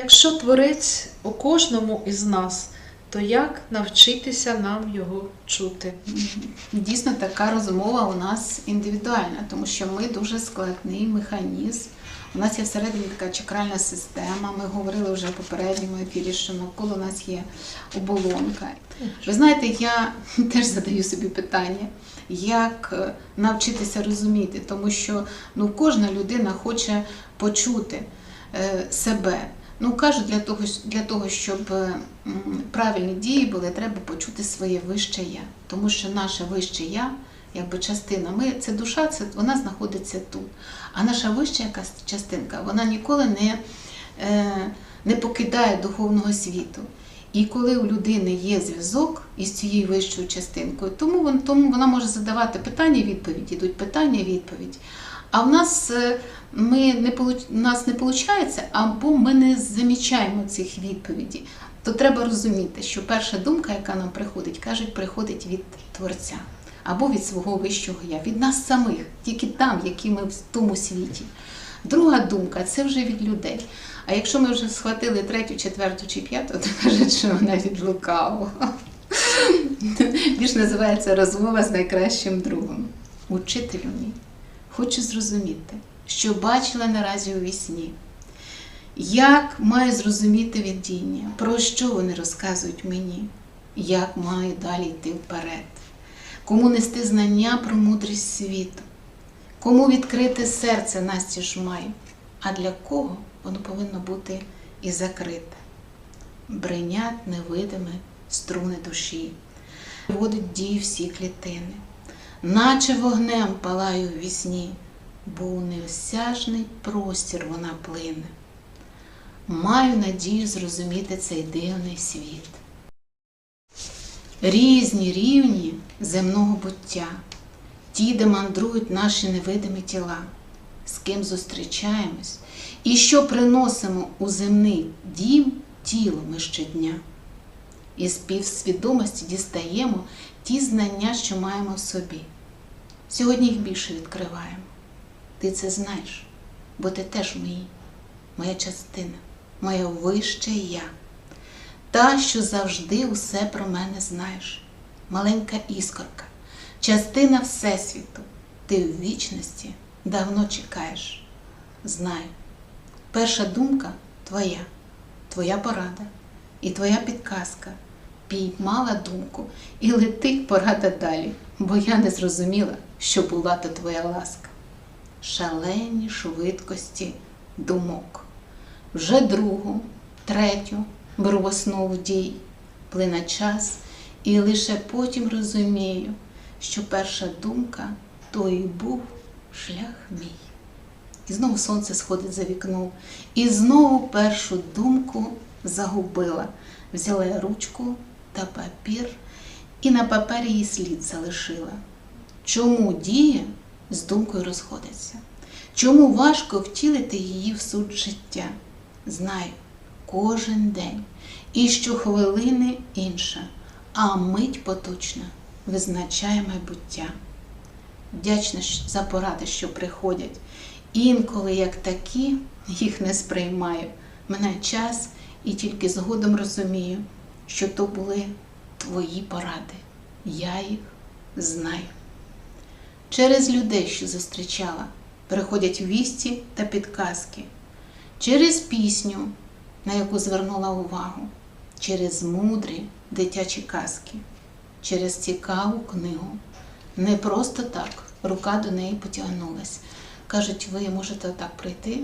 Якщо творець у кожному із нас, то як навчитися нам його чути? Дійсно, така розмова у нас індивідуальна, тому що ми дуже складний механізм. У нас є всередині така чакральна система. Ми говорили вже в попередньому ефірі, що навколо нас є оболонка. Ви знаєте, я теж задаю собі питання, як е, навчитися розуміти, тому що ну, кожна людина хоче почути е, себе. Ну, кажуть, для того, для того, щоб е, правильні дії були, треба почути своє вище я. Тому що наше вище я, якби частина, ми це душа, це вона знаходиться тут. А наша вища якась частинка, вона ніколи не, е, не покидає духовного світу. І коли у людини є зв'язок із цією вищою частинкою, тому, вон, тому вона може задавати питання, відповідь, ідуть питання, відповідь. А в нас е, ми не у нас не виходить, або ми не замічаємо цих відповідей. То треба розуміти, що перша думка, яка нам приходить, кажуть, приходить від Творця або від свого вищого я, від нас самих, тільки там, які ми в тому світі. Друга думка це вже від людей. А якщо ми вже схватили третю, четверту чи п'яту, то кажуть, що вона від лукавого. Більш називається розмова з найкращим другом. Учителю хочу зрозуміти, що бачила наразі у вісні. Як маю зрозуміти видіння, про що вони розказують мені, як маю далі йти вперед, кому нести знання про мудрість світу, кому відкрити серце настіж маю, а для кого воно повинно бути і закрите. Бринять невидиме струни душі, водить дії всі клітини, наче вогнем палаю в вісні, бо у неосяжний простір вона плине. Маю надію зрозуміти цей дивний світ. Різні рівні земного буття, ті, де мандрують наші невидимі тіла, з ким зустрічаємось, і що приносимо у земний дім тіло ми щодня. Із півсвідомості дістаємо ті знання, що маємо в собі. Сьогодні їх більше відкриваємо. Ти це знаєш, бо ти теж мій, моя частина, моє вище я. Та, що завжди усе про мене знаєш, маленька іскорка, частина Всесвіту, ти в вічності давно чекаєш. Знаю, перша думка твоя, твоя порада і твоя підказка піймала думку і летить порада далі, бо я не зрозуміла, що була то твоя ласка. Шалені швидкості думок. Вже другу, третю беру в основу дій, плине час, і лише потім розумію, що перша думка то і був шлях мій. І знову сонце сходить за вікном, і знову першу думку загубила. Взяла я ручку та папір, і на папері її слід залишила. Чому дія з думкою розходиться? Чому важко втілити її в суть життя? Знаю, кожен день і щохвилини інша, а мить поточна визначає майбуття. Вдячна за поради, що приходять. Інколи, як такі, їх не сприймаю. Минає час і тільки згодом розумію, що то були твої поради. Я їх знаю. Через людей, що зустрічала, приходять вісті та підказки. Через пісню, на яку звернула увагу, через мудрі дитячі казки, через цікаву книгу. Не просто так рука до неї потягнулась. Кажуть, ви можете отак прийти,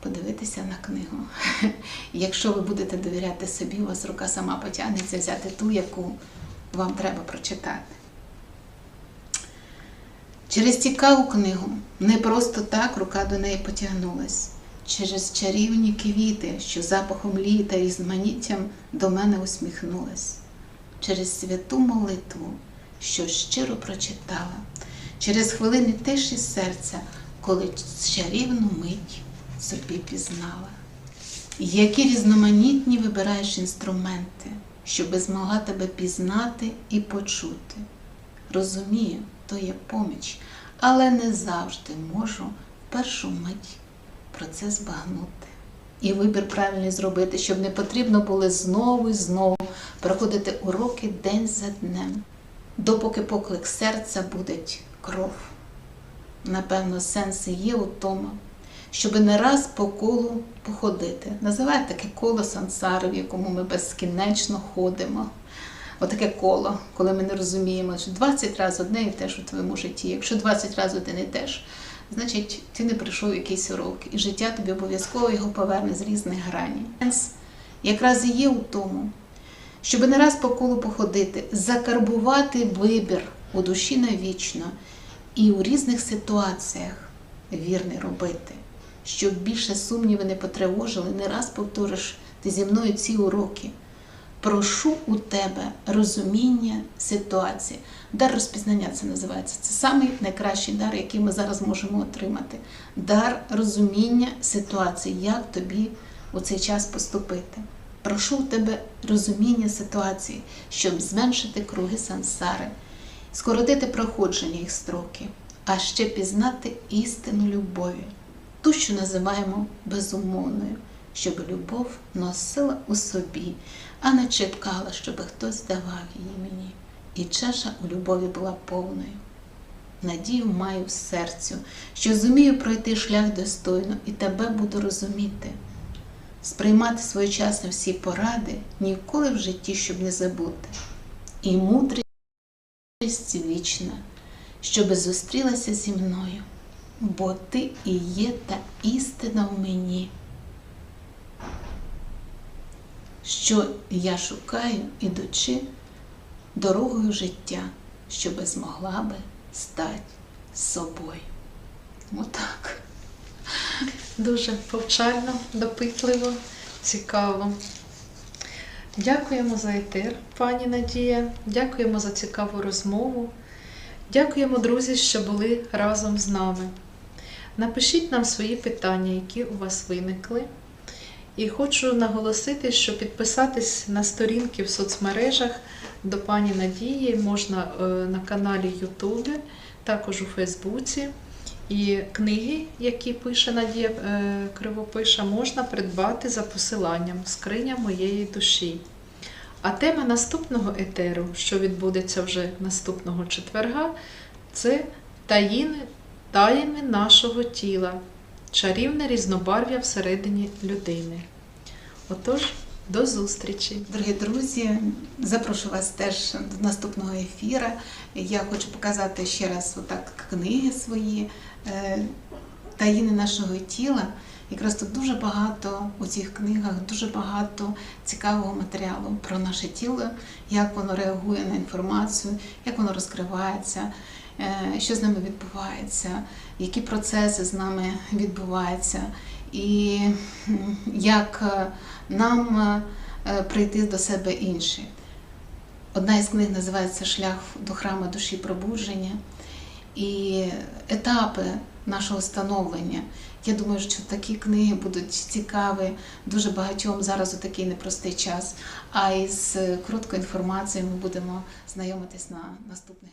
подивитися на книгу. Якщо ви будете довіряти собі, у вас рука сама потягнеться взяти ту, яку вам треба прочитати. Через цікаву книгу не просто так рука до неї потягнулась, через чарівні квіти, що запахом літа і різноманіттям до мене усміхнулась, через святу молитву, що щиро прочитала, через хвилини тиші серця, коли чарівну мить собі пізнала. Які різноманітні вибираєш інструменти, щоби змогла тебе пізнати і почути. Розумію, то є поміч, але не завжди можу в першу мить про це збагнути. і вибір правильний зробити, щоб не потрібно було знову і знову проходити уроки день за днем, допоки поклик серця буде кров. Напевно, сенс є у тому, щоб не раз по колу походити. Називають таке коло сансари, в якому ми безкінечно ходимо. Отаке коло, коли ми не розуміємо, що 20 разів одне і те ж у твоєму житті. Якщо 20 разів один і те ж, значить ти не пройшов якийсь урок, і життя тобі обов'язково його поверне з різних граней. Сенс якраз і є у тому, щоб не раз по колу походити, закарбувати вибір у душі навічно і у різних ситуаціях вірний робити, щоб більше сумніви не потривожили, не раз повториш ти зі мною ці уроки. Прошу у тебе розуміння ситуації. Дар розпізнання це називається. Це самий найкращий дар, який ми зараз можемо отримати. Дар розуміння ситуації, як тобі у цей час поступити. Прошу у тебе розуміння ситуації, щоб зменшити круги сансари, скоротити проходження їх строки, а ще пізнати істину любові, ту, що називаємо безумовною, щоб любов носила у собі, а не чекала, щоб хтось давав її мені. І чаша у любові була повною. Надію маю в серцю, що зумію пройти шлях достойно і тебе буду розуміти, сприймати своєчасно всі поради ніколи в житті, щоб не забути. І мудрість вічна, щоби зустрілася зі мною, бо ти і є та істина в мені що я шукаю, ідучи дорогою життя, щоби змогла би стати собою. Отак. Дуже повчально, допитливо, цікаво. Дякуємо за етер, пані Надія. Дякуємо за цікаву розмову. Дякуємо, друзі, що були разом з нами. Напишіть нам свої питання, які у вас виникли. І хочу наголосити, що підписатись на сторінки в соцмережах до пані Надії можна е, на каналі Ютубі, також у Фейсбуці. І книги, які пише Надія е, Кривопиша, можна придбати за посиланням Скриня моєї душі. А тема наступного етеру, що відбудеться вже наступного четверга, це таїни, таїни нашого тіла, чарівне різнобарв'я всередині людини. Отож, до зустрічі! Дорогі друзі, запрошую вас теж до наступного ефіру. Я хочу показати ще раз отак книги свої е, таїни нашого тіла. Якраз тут дуже багато у цих книгах, дуже багато цікавого матеріалу про наше тіло, як воно реагує на інформацію, як воно розкривається, е, що з нами відбувається, які процеси з нами відбуваються, і як е, нам е, прийти до себе інші. Одна із книг називається Шлях до храму душі пробудження. І етапи нашого становлення. Я думаю, що такі книги будуть цікаві дуже багатьом зараз у такий непростий час. А із короткою інформацією ми будемо знайомитись на наступних.